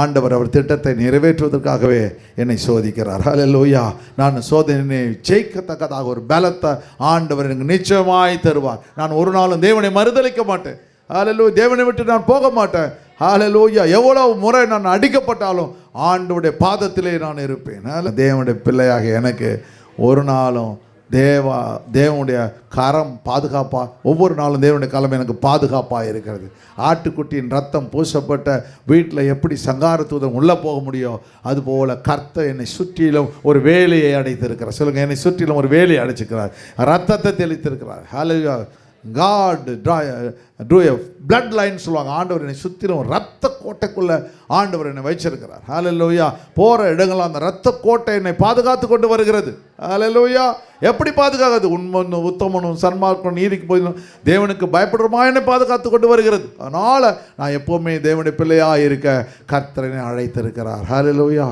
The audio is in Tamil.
ஆண்டவர் அவர் திட்டத்தை நிறைவேற்றுவதற்காகவே என்னை சோதிக்கிறார். ஹalleluya நான் சோதனை ஜெயிக்கத்தக்கதாக ஒரு பலத்தை ஆண்டவர் எனக்கு நிச்சயமாய் தருவார். நான் ஒரு நாளும் தேவனை மறுதளிக்க மாட்டேன். ஹாலலோ தேவனை விட்டு நான் போக மாட்டேன். ஹalleluya எவ்வளவு முறை நான் அடிக்கப்பட்டாலும் ஆண்டவருடைய பாதத்திலே நான் இருப்பேன். தேவனுடைய பிள்ளையாக எனக்கு ஒரு நாளும் தேவா தேவனுடைய கரம் பாதுகாப்பாக ஒவ்வொரு நாளும் தேவனுடைய கரம் எனக்கு பாதுகாப்பாக இருக்கிறது. ஆட்டுக்குட்டியின் ரத்தம் பூசப்பட்ட வீட்டில் எப்படி சங்காரத்துவம் உள்ளே போக முடியும் அதுபோல் கர்த்த என்னை சுற்றிலும் ஒரு வேலையை அடைத்திருக்கிறார். சொல்லுங்கள் என்னை சுற்றிலும் ஒரு வேலையை அடைச்சிக்கிறார் ரத்தத்தை தெளித்திருக்கிறார். Hello God true blood line சொல்லுவாங்க. ஆண்டவர் என்னை சுற்றிலும் ரத்த கோட்டைக்குள்ளே ஆண்டவர் என்னை வச்சிருக்கிறார். ஹalleluya போகிற இடங்கள் அந்த ரத்த கோட்டை என்னை பாதுகாத்து கொண்டு வருகிறது. ஹalleluya எப்படி பாதுகாக்கிறது? உண்மனும் உத்தமனும் சன்மார்க்கனும் நீதிக்கு போய் தேவனுக்கு பயப்படுறமா? என்னை பாதுகாத்து கொண்டு வருகிறது. அதனால் நான் எப்போவுமே தேவனுடைய பிள்ளையாக இருக்க கர்த்தரனை அழைத்திருக்கிறார். ஹalleluya